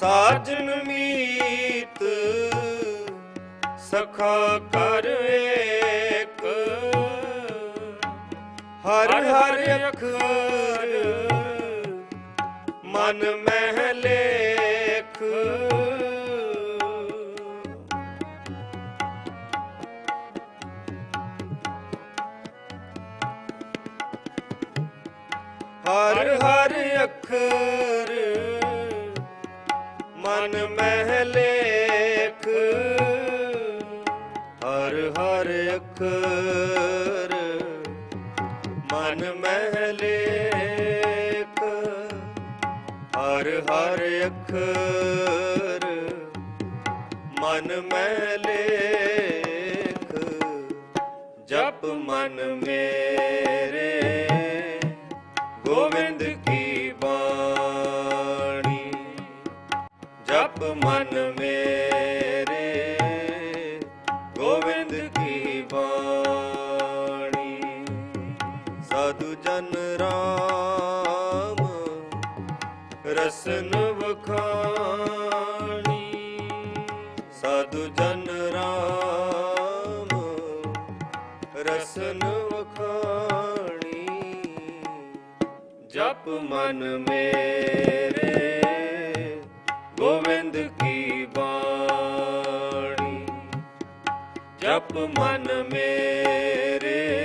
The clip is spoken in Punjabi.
ਸਾਜਨ ਮੀਤ ਸਖਾ ਕਰ ਏਕ। ਹਰ ਹਰ ਅਖਰ ਮਨ ਮਹਿ ਲੇਖ। ਹਰ ਹਰ ਅੱਖਰ ਮਨ ਮਹਿ ਲੇਖ ਹਰ ਹਰ ਅੱਖਰ। ਮਨ ਮਹਿ ਲੇਖ ਹਰ ਹਰ ਅੱਖਰ। ਮਨ ਮਹਿ ਲੇਖ ਜਪ ਮਨ ਮੇ ਜਪ ਮਨ ਮੇਰੇ, ਗੋਬਿੰਦ ਕੀ ਬਾਣੀ? ਸਾਧੂ ਜਨ ਰਾਮ, ਰਸਨ ਵਖਾਣੀ। ਸਾਧੂ ਜਨ ਰਾਮ, ਰਸਨ ਵਖਾਣੀ। ਜਪ ਮਨ ਮੇਰੇ ਗੋਵਿੰਦ ਕੀ ਬਾਣੀ? ਜਪ ਮਨ ਮੇਰੇ